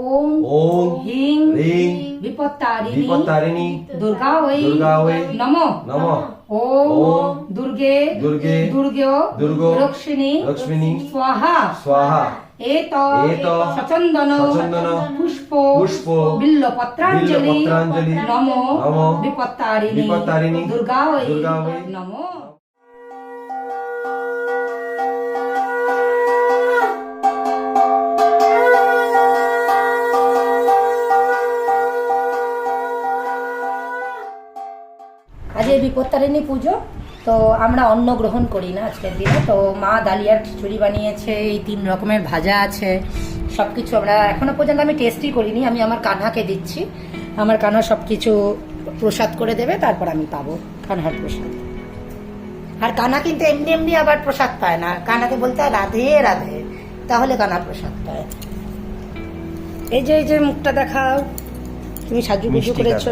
ওম ওম হিং হ্রিং বিপত্তারিণী বিপত্তারিণী দুর্গা ওই দুর্গা ওই নম নম ওম দুর্গে দুর্গে দুর্গো দুর্গো রক্ষিণী লক্ষ্মিণী স্বাহা স্বাহা এত সচন্দন সচন্দন পুষ্প পুষ্প বিল্ল পত্রাঞ্জলি বিল্লপত্রাঞ্জলি নম নম বিপত্তারিণী বিপত্তারিণী দুর্গা ওই দুর্গা ওই নম আজ এই বিপত্তারিণী পুজো তো আমরা অন্ন গ্রহণ করি না আজকের দিনে। তো মা ডালিয়ার খিচুড়ি বানিয়েছে এই তিন রকমের ভাজা আছে সব কিছু আমরা এখনও পর্যন্ত আমি টেস্টই করিনি আমি আমার কানহাকে দিচ্ছি। আমার কানহা সব কিছু প্রসাদ করে দেবে তারপর আমি পাবো কানহার প্রসাদ। আর কানা কিন্তু এমনি এমনি আবার প্রসাদ পায় না। কানাকে বলতে হয় রাধে রাধে। তাহলে কানা প্রসাদ পায়। এই যে এই যে মুখটা দেখাও তুমি সাজু গুজু করেছ।